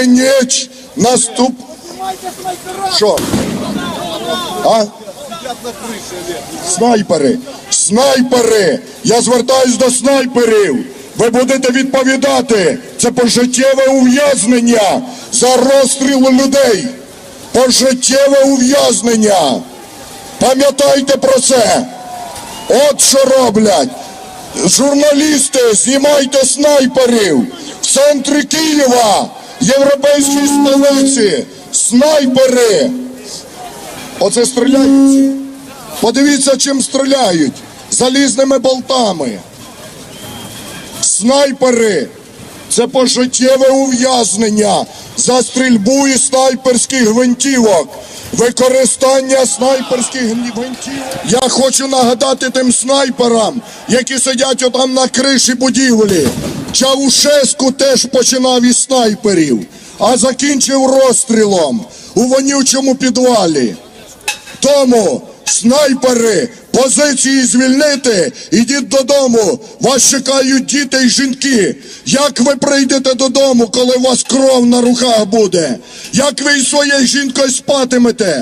Калиніч, наступ. Що? А? Снайпери! Снайпери! Я звертаюсь до снайперів! Ви будете відповідати! Це пожиттєве ув'язнення за розстріл людей! Пожиттєве ув'язнення! Пам'ятайте про це! От що роблять! Журналісти, знімайте снайперів! В центрі Києва, європейській столиці! Снайпери! Оце стріляють. Подивіться, чим стріляють. Залізними болтами. Снайпери. Це пожиттєве ув'язнення за стрільбу із снайперських гвинтівок. Використання снайперських гвинтівок. Я хочу нагадати тим снайперам, які сидять отам на криші будівлі. Чаушеску теж починав із снайперів, а закінчив розстрілом у вонючому підвалі. Тому снайпери, позиції звільнити, ідіть додому. Вас чекають діти і жінки. Як ви прийдете додому, коли у вас кров на руках буде? Як ви із своєю жінкою спатимете?